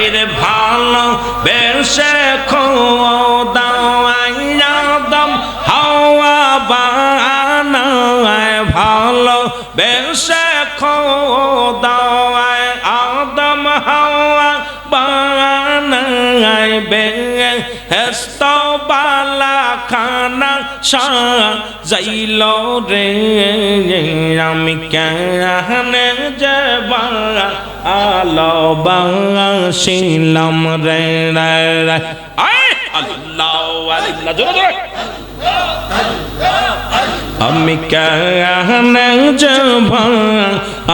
আইরে ভালো বেশে খোদাম হাওয়া বানায় ভালো বেশে খোদায় আদম, হাওয়া বানায় বে হেস্ত বালা খানা যাইল রে, আমি কেন যাবা আলো বাসিলাম রে রে আল্লাহ আমি কেন যাব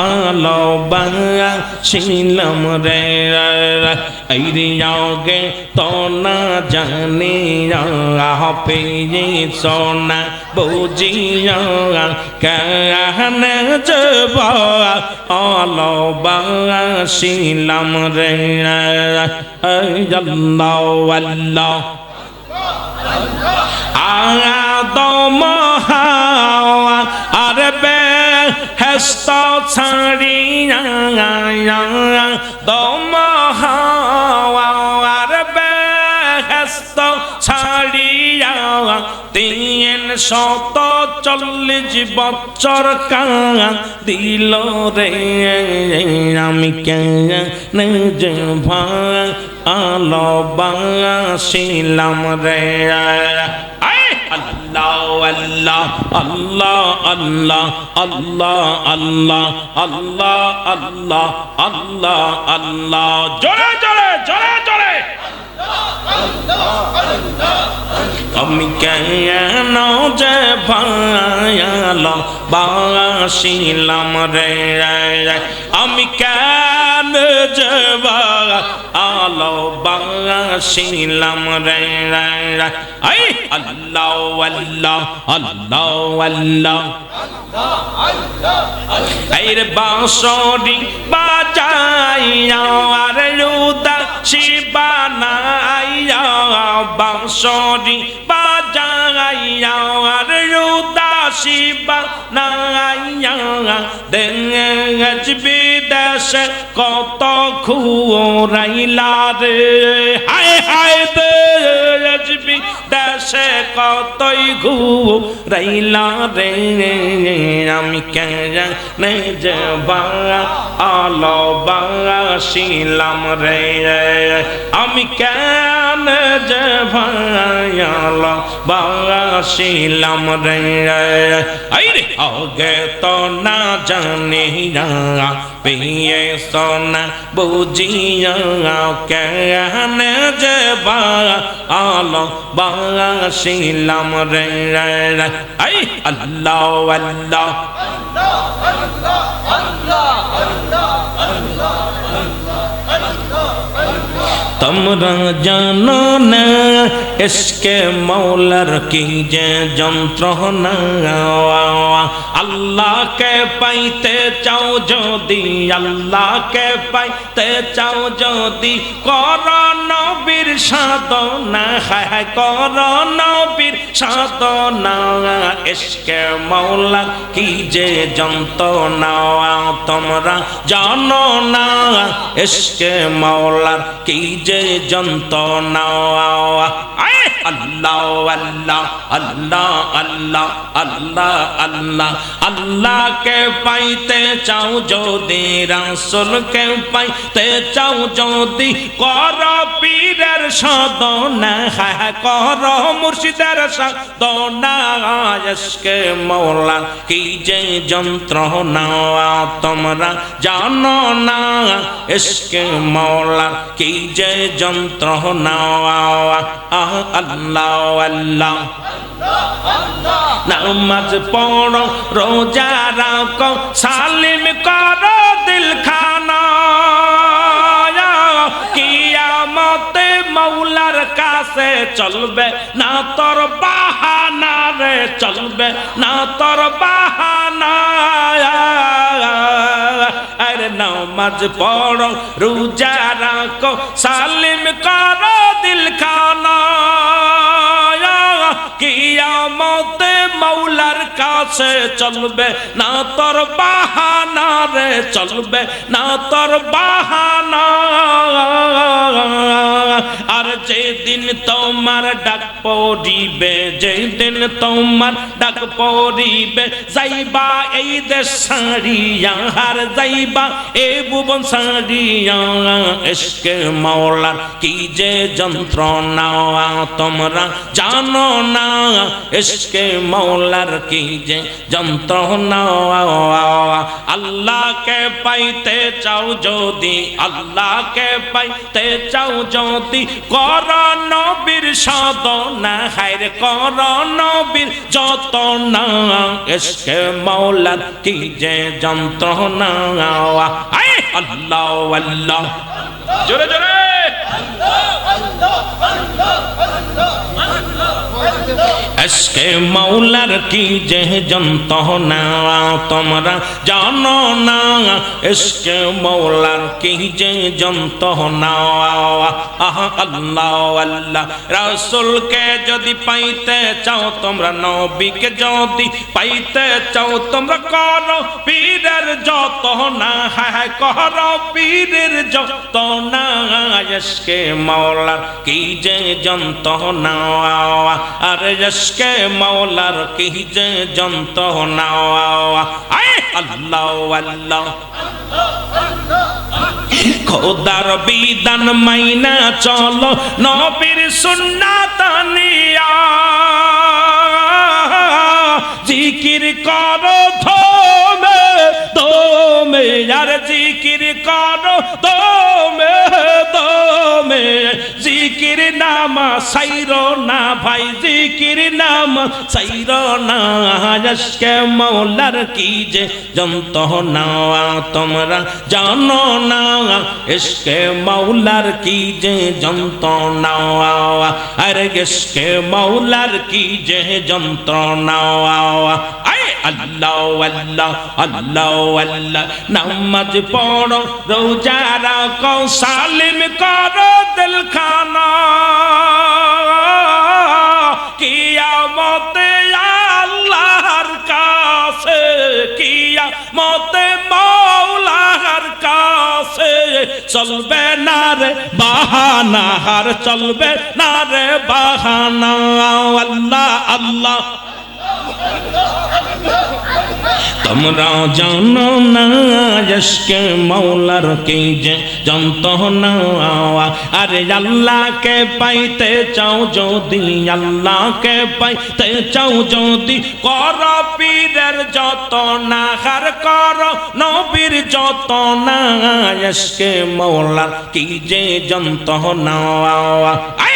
আলো বাসিলাম রে এই রিয়াগে তো না জানি আপে সোনা বুঝিয়া কেন যাব আলো বাসিলাম রে আল্লাহ আল্লাহ। আদম হাওয়া আর বে হেস্ত ছাড়িয়া দম হাওয়া তিন শত চল্লিশ বছর কা দিল রে, আমি কেন যে ভাই আলো বাসিলাম রে আল্লাহ আল্লাহ আল্লাহ আল্লাহ আমি কেন যে ভায়াল বাসিলাম রে? আমি কেন যে আলো বাসিলাম রে আই, আল্লাহ আল্লাহ আল্লাহ আল্লাহ। আইরে বাঁশরি বাজাইয়া, আর রুদা শিবানাইয়া বাঁশরি বাজাইয়া, আর রুদা শিবানাইয়া দেশ বিদেশ কত খুরাইলা রে হায় হায়, দে দেশবি দেশে কতই ঘু রইলা রে, আমি কেন যে বাড়া, আলো বাড়া শিলাম রে, আমি কেন যে ভালো বাড়া শিলাম রে। আই রে আগে তো না জানি না পিয়ে সোনা বুঝিয়া কেন যাবা আলো বাসিলাম রে আই আল্লাহ আল্লাহ তোমরা জানো না এসকে মৌলার কি যে যন্ত্রণা আল্লাহকে পাইতে চাও যদি আল্লাহকে পাইতে চাও যদি কর নবীর সাধনা হায় কর নবীর সাধনা এসকে মৌলা কি যে যন্ত্রণা তোমরা জানো না এসকে মৌলার কি যে যন্ত্রণা আল্লাহ আল্লাহ আল্লাহ আল্লাহ আল্লাহ আল্লাহ, আল্লাহকে পাইতে চাও যদি, রাসুলকে পাইতে চাও যদি, কর পীরের সদনা হ্যাঁ কর মুর্শিদের সদনা মৌলা কি যে যন্ত্রণা, তোমরা জানো না এসকে মৌলা কি যে আল্লাহ নামাজ পড়ো, রোজা রাখো, সালিম করো দিল খানা কিয়ামতে মৌলার কাছে চলবে, না তোর বাহানা রে চলবে, না তোর বাহানা। নামাজ পড়ো রোজা রাখো সালিম করো দিল খানা কিয়ামতে মৌলার কাছে চলবে, না তোর বাহানা রে চলবে, না তোর বাহানা। আর যেদিন তোমার ডাক পড়িবে, যেদিন তোমার ডাক পড়িবে, যাইবা এই দেশ সারিয়া হার যাইবা এ ভুবন সারিয়া এসকে মাওলার কি যে যন্ত্রণা তোমরা জানো না। এসকে মাওলার কি যে যন্ত্রণা? আল্লাহকে পাইতে চাও যদি, আল্লাহকে পাইতে চাও যদি, কর নবীর সাধনা হায় কর নবীর যত না এসকে মাওলার কি যে যন্ত্রণা? আয় আল্লাহ আল্লাহ। জোরে জোরে। এসকে মাওলার কি যে যন্ত্রণা, তোমরা জানো না? এসকে মাওলার কি যে যন্ত্রণা? আহ, আল্লাহ আল্লাহ। রাসূলকে যদি পাইতে চাও, তোমরা নবীকে যদি পাইতে চাও, তোমরা করো। পীরের যত না হায়, করো। পীরের যত না এসকে মাওলার কি যে যন্ত্রণা? আরে এসকে মাওলার কি যে যন্ত্রণা? খোদার বিধান মাইনা চলো নবীর সুন্নাতানিয়া জিকির করো দোমে আর জিকির করো দোমে দোমে জিকির নামা সাইর না ভাই, জিকির নাম সাইর না। আজকে মৌলার কি যে যন্ত না তোমরা জানো না। ইসকে মৌলার কি যে যন্ত না আরে ইসকে মৌলার কি যে যন্ত না আয় আল্লাহ আল্লাহ আল্লাহ আল্লাহ। নামাজ পড়ো, রোজা রাখো, সালিম করো দিল খানা কিয়ামতে আল্লাহর কাছে, কিয়ামতে মৌলার কাছে চলবে না রে বাহানা হার চলবে না রে বাহানা। আল্লাহ আল্লাহ। তোমরা জানো না যশকে মৌলার কে যে যন্ত না আরে আল্লাহকে পাইতে চাও যদি, আল্লাহকে পাইতে চাও যদি, কর পীরের যত না হার কর নবীর যত না যশকে মৌলার কি যে যন্ত না আয়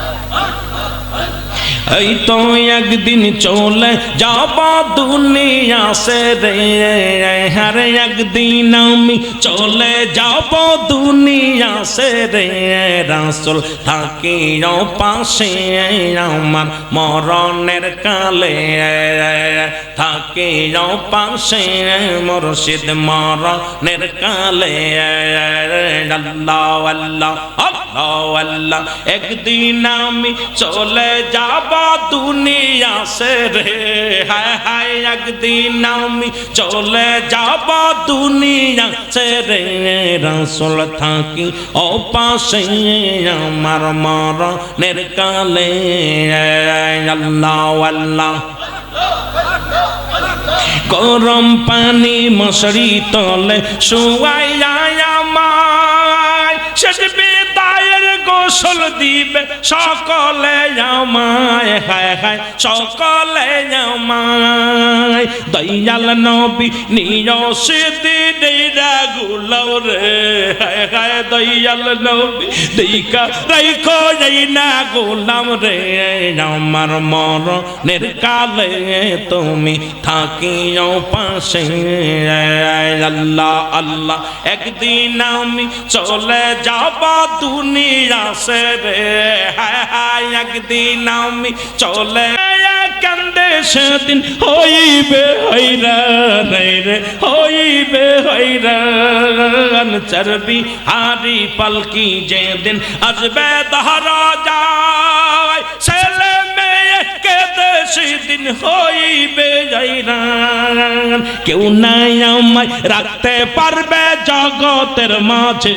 এই তো একদিন চলে যাব দুনিয়া সে রে হর একদিন আমি চলে যাব দুনিয়া সে রে রাসুল থাকি পাশে আমার মরণের কালে। থাকি পাশে মুর্শিদ মরণের কালে। আল্লাহ আল্লাহ আল্লাহ আল্লাহ। একদিন আমি চলে যাব দুনিয়া সে রে, হায় হায়, একদিন আমি চলে যাব দুনিয়া সে রে। রাসুল থাকি ও পাশে আমার মরণের কালে। আল্লাহ আল্লাহ। গরম পানি মশারি তলে শুয়াইয়া আমায় শেষ গোসল দিবে, সকলে আমায়, হায় হায়, সকলে আমায়। দয়াল নবী নিয়সে দিনেরা গুলাও রে, হায় হায়, দয়াল নবী দিকা রাইখো যাই না গোলাম রে, আমার মরণের কালে তুমি থাকিও পাশে। আল্লাহ আল্লাহ, একদিন আমি চলে যাব দুনিয়া সে রে হায় হায়, একদিন আমি চলে সেদিন হইবে হইরান, রে হইবে হইরান। চর্বি হারি পালকি যেদিন আসবে দহরা যায় ছেলে মেয়ে কেঁদে সেদিন হইবে কেউ নাই আমায় রাখতে পারবে জগতের মাঝে।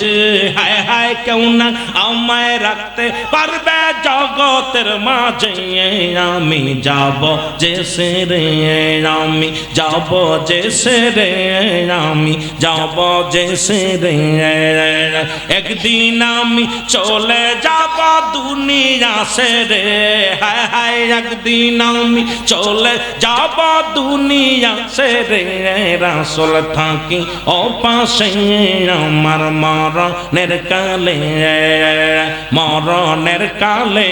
হায় হায়, কেউ না আমায় রাখতে পারবে জগতের মাঝে। আমি যাব যে রে আমি যাব যে রে আমি যাব যে রে একদিন আমি চলে যাব দুনিয়া সে রে হায় হায়, একদিন আমি চলে যাব দুনিয়া সে রে রাসল থাকি ও পাশে আমার মরণের কালে। মরণের কালে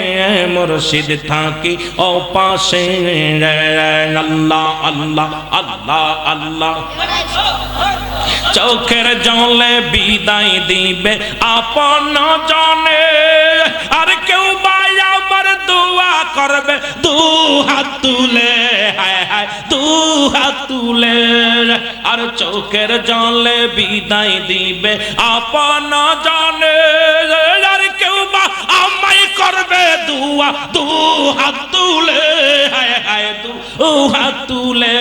মুর্শিদ থাকি ও পাশে। আল্লাহ আল্লাহ আল্লাহ আল্লাহ। চোখের জলে বিদায় দিবে আপন জনে। আর কেউ আমার দোয়া করবে দু হাত তুলে, হায় হায় দু হাত তুলে। আর চোখের জলে বিদায় দিবে আপন জনে। আর কেউ বা আমায় করবে দুয়া দু হাত তুলে, হায় হায় দু হাত তুলে।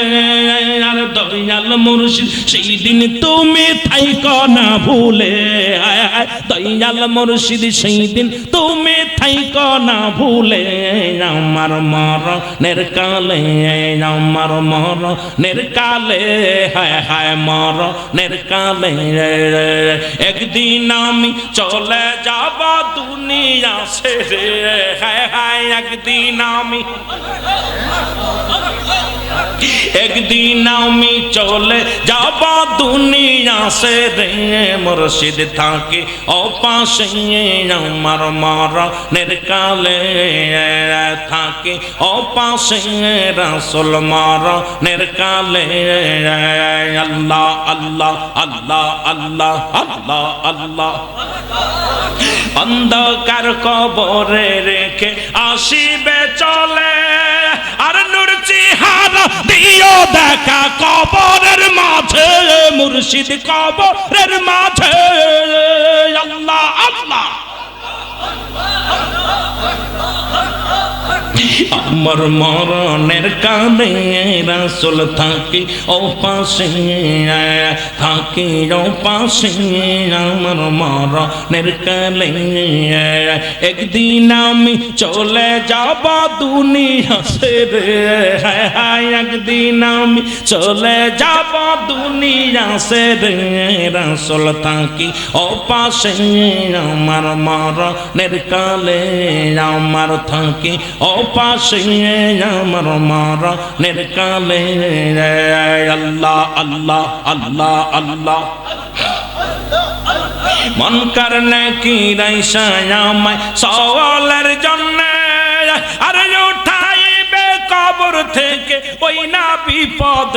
আর দয়াল মুর্শিদ সেই দিন তুমি থাইক না ভুলে। হায় হায়, দয়াল মুর্শিদ সেই দিন তুমি থাইক না ভুলে আমার মরণের কালে, আমার মরণের কালে, হায় হায় মরণের কালে। একদিন আমি চলে যাব দুনিয়া ছেড়ে, হায় হায় একদিন আমি একদিন আমি চলে যাব দুনিয়া সে রে মুর্শিদ থাকে, ও পাশে আমার মরণের কালে থাকে, ও পাশে রাসুল মরণের কালে। আল্লাহ আল্লাহ আল্লাহ আল্লাহ আল্লাহ আল্লাহ। অন্ধকার কবরে রেখে আসিবে চলে। দিও দেখা কবরের মাঝে মুর্শিদ কবরের মাঝে। আল্লাহ আল্লাহ। আমার মরণের কালে রাসুল থাকি, ও পাশে থাকি, ও পাশে আমার মরণের কালে একদিন আমি চলে যাব দুনিয়া রে হায় হায়, একদিন আমি চলে যাব দুনিয়া রে রাসুল থাকি, ও পাশে আমার মরণের কালে আমার থাকি, ও পাশে আমার মরণের কালে। আল্লাহ আল্লাহ আল্লাহ আল্লাহ। মন কর কি রাইসায়ামায় সওয়ালের জন্য। আরে উঠাইবে কবর থেকে ওই না বিপদ।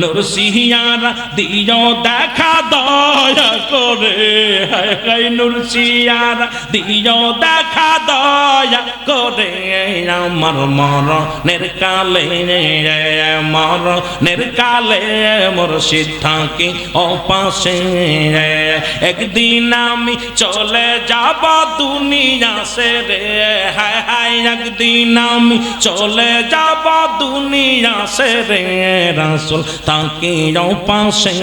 নুরসিয়ারা দিও দেখা দয়া করে। হায় নুরসিয়ারা দিও দেখা দয়া করে। আমার মরণের কালে মরণের কালে মুর্শিদ থাকি ও পাশে একদিন আমি চলে যাব দুনিয়া সে রে হায় হায়, একদিন আমি চলে যাব দুনিয়া সে রে রাসুল, তাকে পাশে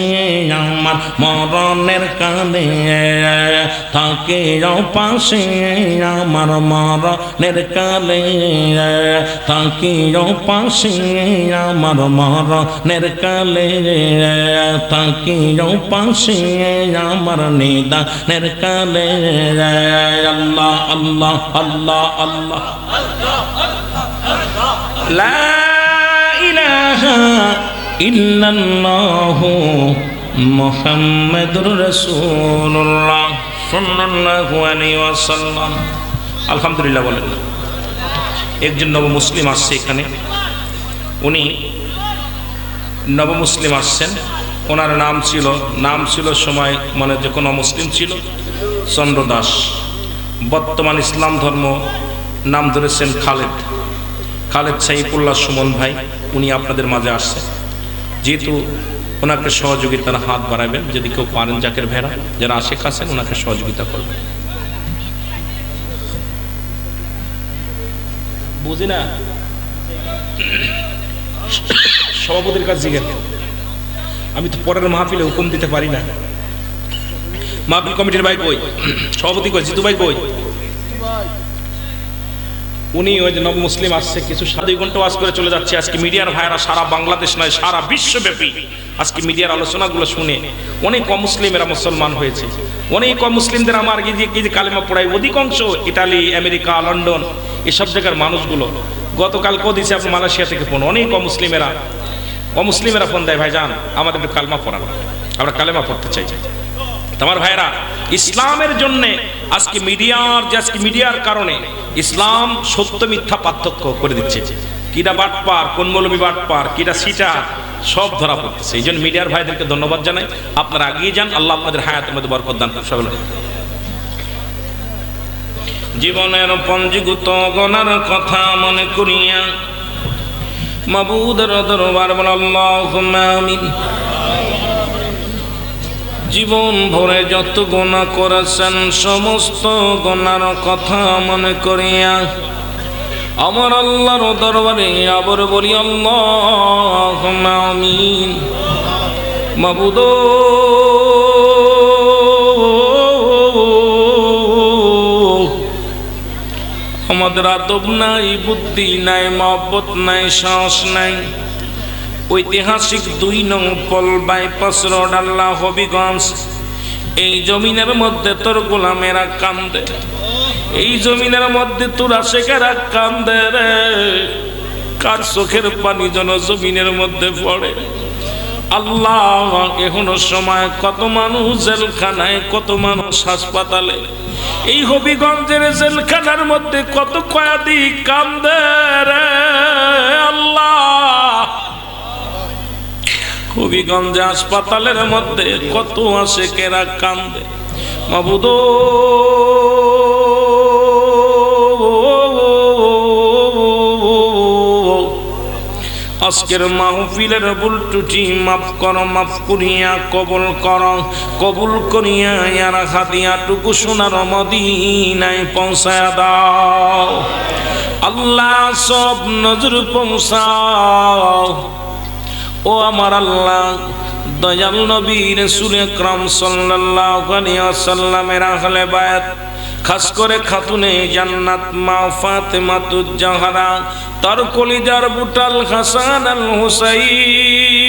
আমার মরণের কালে তাকে পাশে আমার মরণের কালে তাকে পাশে আমার মরণের কালে তাকে পাশে আমার নিদানের কালে আল্লাহ আল্লাহ আল্লাহ আল্লাহ। লা ইলাহা আলহামদুলিল্লাহ বলেন একজন নব মুসলিম আসছে এখানে। উনি নব মুসলিম আসছেন। ওনার নাম ছিল নাম ছিল সময় মানে যখন অমুসলিম ছিল, চন্দ্রদাস। বর্তমান ইসলাম ধর্ম নাম ধরেছেন খালেদ। খালেদ সাইফুল্লাহ সুমন ভাই। উনি আপনাদের মাঝে আসছেন যেহেতু ওনাকে সহযোগিতার হাত বাড়াবেন, যদি কেউ পারেন জাকের ভেড়া, যারা আশেখ আছেন, ওনাকে সহযোগিতা করবেন। বুঝি না? সভাপতির কাছে জিজ্ঞেস আমি তো পরের মাহফিলে হুকুম দিতে পারি না। মাহফিল কমিটির ভাই কই? সভাপতি কই? জিতু ভাই কই? উনি ওই যে মুসলিম আসছে, কিছু দুই ঘণ্টা ওয়াজ করে চলে যাচ্ছে। আজকে মিডিয়ার ভাইরা সারা বাংলাদেশ নয়, সারা বিশ্বব্যাপী আজকে মিডিয়ার আলোচনাগুলো শুনে অনেক অমুসলিমেরা মুসলমান হয়েছে। অনেক অমুসলিমদের আমার এই যে কালেমা পড়ায় অধিকাংশ ইটালি, আমেরিকা, লন্ডন, এসব জায়গার মানুষগুলো গতকাল দিছে আপনি মালয়েশিয়া থেকে ফোন, অনেক অমুসলিমেরা অমুসলিমেরা ফোন দেয়, ভাই যান, আমাদের কালমা পড়ান। আমরা কালেমা পড়তে চাই। তোমার ভাইরা ইসলামের জন্য আজকে মিডিয়ার যে আজকে মিডিয়ার কারণে ইসলাম সত্য মিথ্যা পার্থক্য করে দিচ্ছে। কিটা বাটপার কোন মৌলবী বাটপার কিটা সিটা, সব ধরা পড়তেছে। এই জন্য মিডিয়ার ভাইদেরকে ধন্যবাদ জানাই। আপনারা এগিয়ে যান, আল্লাহ আপনাদের হায়াত মধ্যে বরকত দান সকলে জীবনের পঞ্জীভূত গণার কথা মনে করিয়া মাবুদের দরবার বল আল্লাহ আমিন। জীবন ভরে যত গোনা করেছেন, সমস্ত গোনার কথা মনে করিয়া আমার আল্লাহর দরবারে আবার বলি আল্লাহ আমিন। মাবুদ আমাদের আদব নাই, বুদ্ধি নাই, মহব্বত নাই, সাহস নাই। ঐতিহাসিক দুই নং পল বাইপাস রোড আল্লাহ হবিগঞ্জ। এই জমিনের মধ্যে তোর গোলামেরা কান্দে। এই জমিনের মধ্যে তোর আশেকেরা কান্দে রে। কার চোখের পানি যেন জমিনের মধ্যে পড়ে। আল্লাহ, এখনও সময় কত মানুষ জেলখানায়, কত মানুষ হাসপাতালে। এই হবিগঞ্জের জেলখানার মধ্যে কত কয়াদি কান্দে রে আল্লাহ। হবিগঞ্জে হাসপাতালের মধ্যে কত আসে কেরা কান্দে মাবুদ আজকের মাহফিলের ভুল টুটি মাফ কর মাফ করিয়া কবল কর কবুল করিয়া ইয়ার হাতিয়া টুকু সোনার মদিনায় পৌঁছায় দাও আল্লাহ সব নজর পৌঁছাও ও আমার আল্লাহ, দয়াল নবী রসুল আকরাম সাল্লাল্লাহু আহলে বায়াত খাস করে খাতুনে জান্নাত মা ফাতেমা জাহারা, তার কলিজার বুটাল হাসান আল হুসাইন।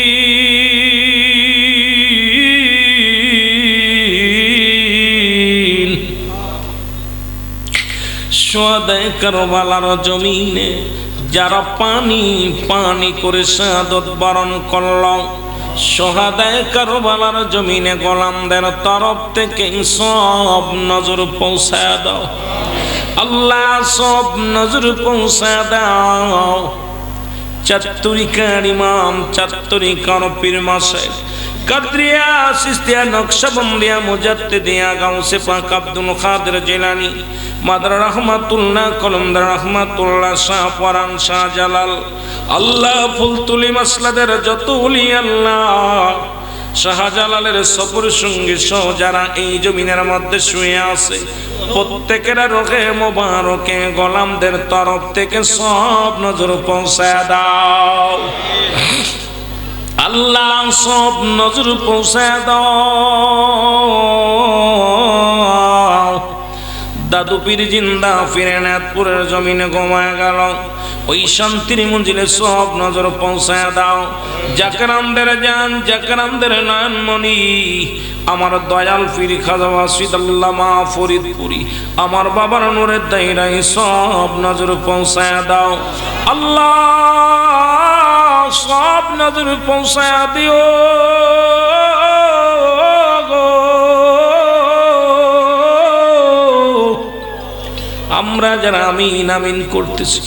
সোয়াদায় কারবালার জমিনে যারা পানি পানি করে সাদত বরণ করল, সোহাদায় জমিনে গোলামদের তরফ থেকে সব নজর পৌঁছায় দাও। আল্লাহ সব নজর পৌঁছায় দাও। চাত্তরিকার ইমাম চাত্তরিকার পীর মাসে। কাদরিয়া, সিস্তিয়া নকশবন্দিয়া মুজাদ্দিদিয়া, গাউসে পাক আব্দুল কাদের জিলানী, মাদার রহমাতুল্লাহ, কলমদার রহমাতুল্লাহ, শাহ পরান শাহ জালাল আল্লাহ ফুলতুলি মাসলাদের যত উলি আল্লাহ। শাহজালালের সফর সঙ্গী সহ যারা এই জমিনের মধ্যে শুয়ে আছে, প্রত্যেকের রোগে মোবারকে গোলামদের তরফ থেকে সব নজর পৌঁছায় দাও। আল্লাহ সব নজর পৌঁছায় দাও। দাদু পীর জিন্দা ফিরে নাথপুরের জমিনে ঘুমায় গেল। ওই শান্তির মঞ্জিলে সব নজর পৌঁছায় দাও। জাকরামদের যান জাকরামদের নয়নমণি আমার দয়াল ফির খাজা আল্লামা ফরিদপুরি, আমার বাবার নূরের দাইরাই সব নজর পৌঁছায় দাও। আল্লাহ, সব নজর পৌঁছায় দিও। আমরা যারা আমিন আমিন করতেছি,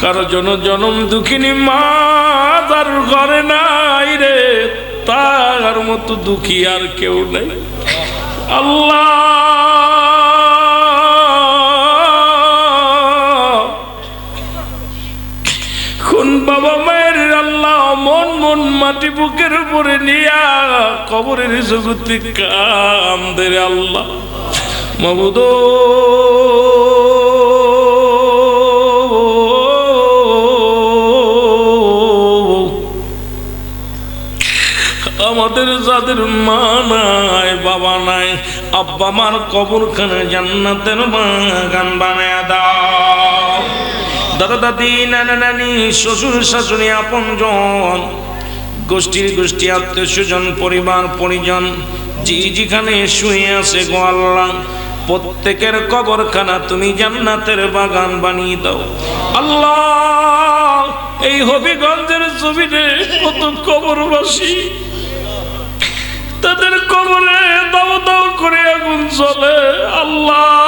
কারও জন জনম দুঃখিনী মা তার ঘরে নাই রে, তার মতো দুঃখী আর কেউ নেই। আল্লাহ! কোন বাবা মায়ের আল্লাহ মন মন মাটি বুকের উপরে নিয়া কবরের জগতে কামদের আল্লাহ। মবুদ আমাদের যাদের মা নাই, বাবা নাই। আব্বা মার কবরখানে জান্নাতের বাগান বানায় দাও। দাদা দাদি নানা নানি, শ্বশুর শাশুড়ি, আপনজন, গোষ্ঠীর গোষ্ঠী, আত্মীয় স্বজন, পরিবার, পরিজন, জি যেখানে শুয়ে আছে গো আল্লাহ, প্রত্যেকের কবরখানা তুমি জান্নাতের বাগান বানিয়ে দাও। আল্লাহ, এই হবিগঞ্জের জমিনে কত কবরবাসী তাদের কবরে দাও দাও করে আগুন চলে আল্লাহ।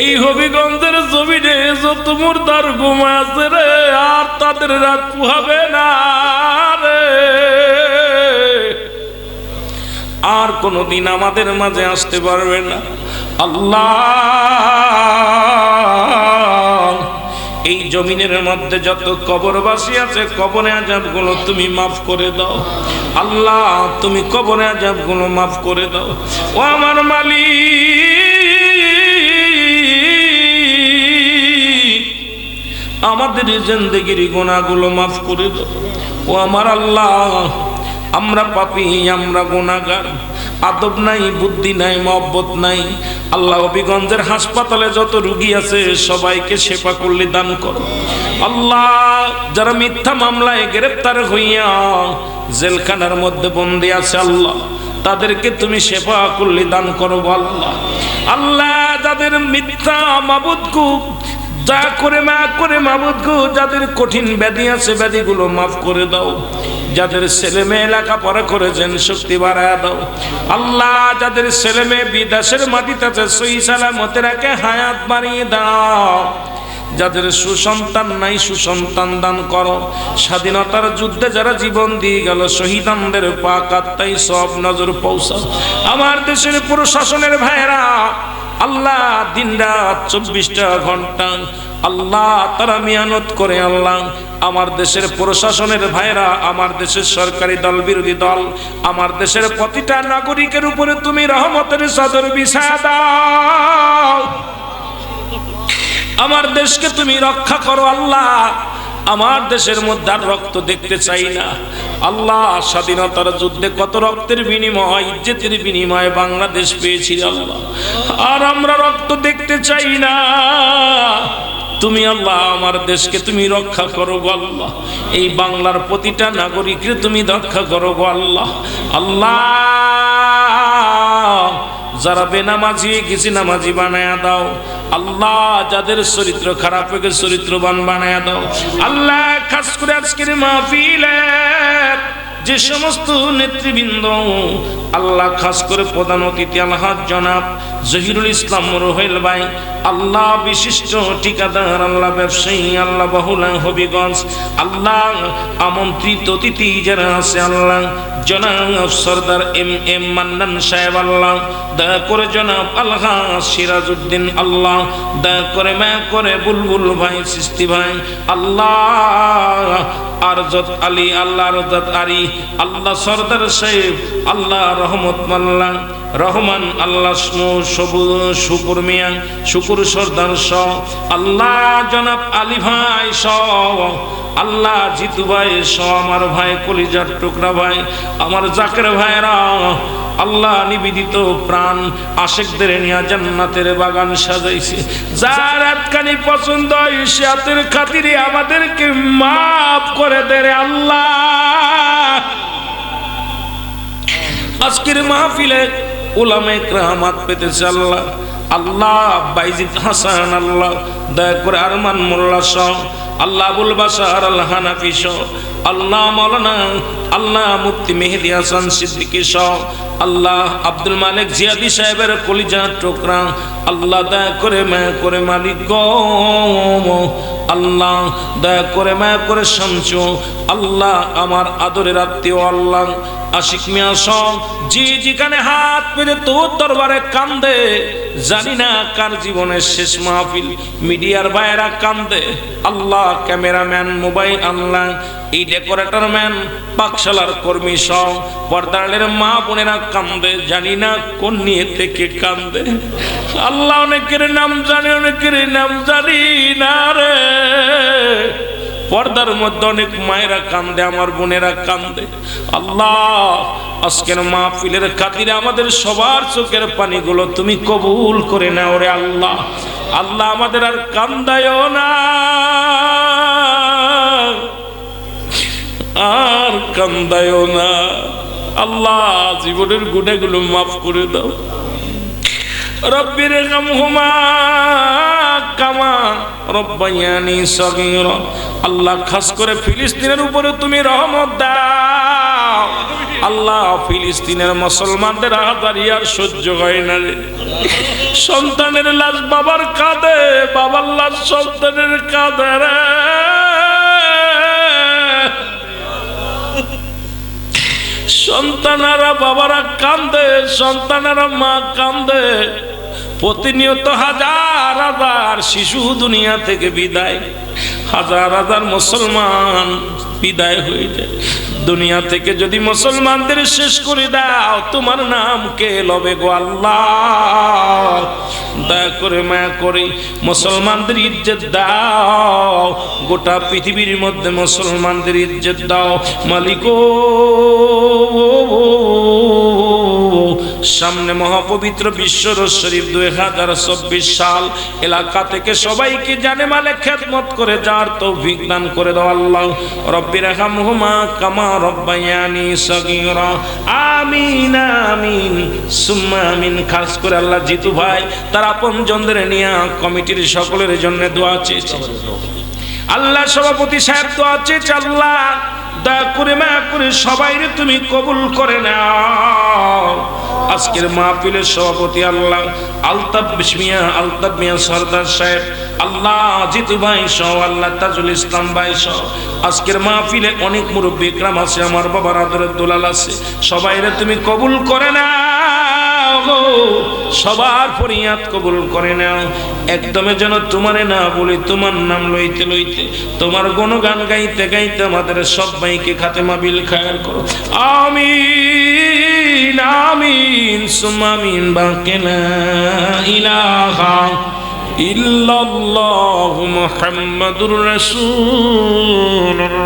এই হবিগঞ্জের জমিনে যত মুর্দার ঘুমা আছে রে, আর তাদের রাত পুহাবে না রে। আর কোনদিন আমাদের মাঝে আসতে পারবে না। আল্লাহ। এই জমিনের মধ্যে যত কবরবাসী আছে, কবরে আজাবগুলো তুমি মাফ করে দাও। আল্লাহ, তুমি কবরে আজাবগুলো মাফ করে দাও। ও আমার মালিক, আমাদের জিন্দগির গোনাগুলো মাফ করে দাও। ও আমার আল্লাহ, আমরা পাপি, আমরা গুণাগার আদব নাই, বুদ্ধি নাই, মহব্বত নাই। আল্লাহ হবিগঞ্জের হাসপাতালে যত রুগী আছে, সবাইকে সেবা করলে দান করো। আল্লাহ, যারা মিথ্যা মামলায় গ্রেপ্তার হইয়া জেলখানার মধ্যে বন্দি আছে, আল্লাহ, তাদেরকে তুমি সেবা করলে দান করো আল্লাহ। আল্লাহ, যাদের মিথ্যা মাবুদ যা করে মা, করে মাবুদ গো, যাদের কঠিন ব্যাধি আছে, ব্যাধিগুলো মাফ করে দাও। যাদের ছেলে মেয়ে লেখাপড়া করেছেন, শক্তি বাড়ায় দাও। আল্লাহ, যাদের ছেলে মেয়ে বিদেশের মাটিতে আছে সই হায়াত বাড়িয়ে দাও। যাদের সুসন্তান নাই, সুসন্তান দান করো। স্বাধীনতার যুদ্ধে যারা জীবন দিয়ে গেল, শহীদানদের পাক আত্মাই সব নজর পৌঁছাও। আমার দেশের প্রশাসনের ভাইরা আল্লাহ দিন রাত চব্বিশটা ঘণ্টা আল্লাহ তারা মিয়ানত করে আল্লাহ। আমার দেশের প্রশাসনের ভাইরা আমার দেশের সরকারি দল, বিরোধী দল, আমার দেশের প্রতিটা নাগরিকের উপরে তুমি রহমতের সদর বিছায়া দাও। আমার দেশকে তুমি রক্ষা করো আল্লাহ। আমার দেশের মধ্যে আর রক্ত দেখতে চাই না। আল্লাহ, স্বাধীনতার যুদ্ধে কত রক্তের বিনিময়, ইজ্জতের বিনিময়ে বাংলাদেশ পেয়েছি আল্লাহ। আর আমরা রক্ত দেখতে চাই না। তুমি আল্লাহ, আমার দেশকে তুমি রক্ষা করো গো আল্লাহ। এই বাংলার প্রতিটা নাগরিককে তুমি রক্ষা করো গো আল্লাহ। আল্লাহ যারা বেনামাজি কিছু নামাজি বানায়া দাও, আল্লাহ যাদের চরিত্র খারাপ হয়ে চরিত্রবান বানায়া দাও। আল্লাহ, খাস করে আজকের মাহফিলে যে সমস্ত নেতৃবৃন্দ আল্লাহ খাস করে প্রধান অতিথি আল্লাহ জনাব জহিরুল ইসলাম রোহেল ভাই, আল্লাহ বিশিষ্ট ঠিকাদার, আল্লাহ ব্যবসায়ী, আল্লাহ বহুলা হবিগঞ্জ, আল্লাহ আমন্ত্রিত অতিথি যারা আছে, আল্লাহ জনাব সর্দার এম এম মান্নান সাহেব, আল্লাহ দয়া করে জনাব আল্লাহ সিরাজউদ্দিন, আল্লাহ দয়া করে মা করে বুলবুল ভাই সৃষ্টি ভাই, আল্লাহ আল্লাহ জিতু ভাই স আমার ভাই কলিজার টুকরা ভাই, আমার জাকের ভাইরা, আল্লাহ নিবেদিত প্রাণ আশেকদের নিয়ে জান্নাতের বাগান সাজাইছে। যার আতখানি পছন্দ খাতিরে আমাদেরকে মাফ করে দে রে আল্লাহ। আজকের মাহফিলে উলামে ক্রামাত পেতেছে আল্লাহ। আল্লাহ বাইজিদ হাসান আল্লাহ, দয়া করে আরমান মোল্লা সহ, আল্লাহ আবুল বাসার আল হানাফি সহ, আল্লাহ মৌলানা আল্লাহ মুফতি মেহেদি হাসান সিদ্দিকী সহ আল্লাহ আব্দুল মালিক জিয়াদি সাহেবের কলিজা টোকরা। আল্লাহ দয়া করে মায়া করে মালিক গম আল্লাহ দয়া করে মায়া করে শামচ আল্লাহ আমার আদরের আত্মীয় আল্লাহ। আশিক মিয়া সব যে যেখানে হাত পেতে তোর দরবারে কান্দে। জানি না কার জীবনের শেষ মাহফিল। মিডিয়ার বাইরা কান্দে। আল্লাহ ক্যামেরাম্যান, মোবাইল আল্লাহ। এই ডেকোরেটর ম্যান পাকশালার কর্মী সব। পর্দালের মা বোনেরা কান্দে, জানি না কোন নিয়ে থেকে কান্দে। আল্লাহ অনেকের নাম জানি, অনেকের নাম জানি না রে। পর্দার মধ্যে অনেক মায়েরা কান্দে, আমার বোনেরা কান্দে। আল্লাহ, আজকের মাহফিলের খাতিরে আমাদের সবার চোখের পানিগুলো তুমি কবুল করে নাও রে আল্লাহ। আল্লাহ আমাদের আর কান্দায়ও না। আর কান্দায়ও না। আল্লাহ জীবনের গুণাগুলো মাফ করে দাও। কামা আল্লাহ খাস করে ফিলিস্তিনের তুমি রহমত আল্লাহ ফিলিস্তিনের মুসলমানদের সহ্য হয় না রে। সন্তানের লাশ বাবার কাঁদে বাবার লাশ সন্তানের কাঁদে রে। সন্তানারা বাবারা কান্দে, সন্তানারা মা কান্দে। প্রতিনিয়ত হাজার হাজার শিশু দুনিয়া থেকে বিদায়। হাজার হাজার মুসলমান বিদায় হয়ে যায়। দুনিয়া থেকে যদি মুসলমানদের শেষ করে দাও, তোমার নাম কে লবে গো আল্লাহ? দয়া করে মায়া করে মুসলমানদের ইজ্জত দাও। গোটা পৃথিবীর মধ্যে মুসলমানদের ইজ্জত দাও। মালিক সামনে মহাপবিত্র বিশ্ব শরীফ দুই হাজার চব্বিশ সাল এলাকা থেকে সবাইকে জানে মালে খেদমত করে, যার তৌফিক দান করে দাও আল্লাহ। রব্বির হামহুমা কামা রব্বায়ানি সগীরা। আমিন আমিন। সুম্মা আমিন। খাস করে আল্লাহ জিতু ভাই, তার আপন জনদের নিয়ে কমিটির সকলের জন্য দোয়া চেয়েছে। আল্লাহ সভাপতি সাহেব দোয়া চেয়েছে, আল্লাহ, দয়া করে, মায়া করে সবাই তুমি কবুল করে নাও। আজকের মাহফিলের সভাপতি আল্লাহ আলতাব বিসমিয়া আলতাব মিয়া সর্দার সাহেব, আল্লাহ জিতু ভাই সহ, আল্লাহ তাজুল ইসলাম ভাই সহ। আজকের মাহফিলে অনেক মুরব্বী ইকরাম আছে, আমার বাবার আদরের দোলাল আছে। সবাইরে তুমি কবুল করে নাও। গো সবার ফরিয়াদ কবুল করে নাও। একদমে যেন তোমারে না বলি, তোমার নাম লইতে লইতে তোমার গুণগান গাইতে গাইতে আমাদের সবাইকে খাতেমা বিল খায়ার করো। আমিন আমিন সুমামিন বাকেলা ইলাহা ইল্লাল্লাহু মুহাম্মাদুর রাসূলুল্লাহ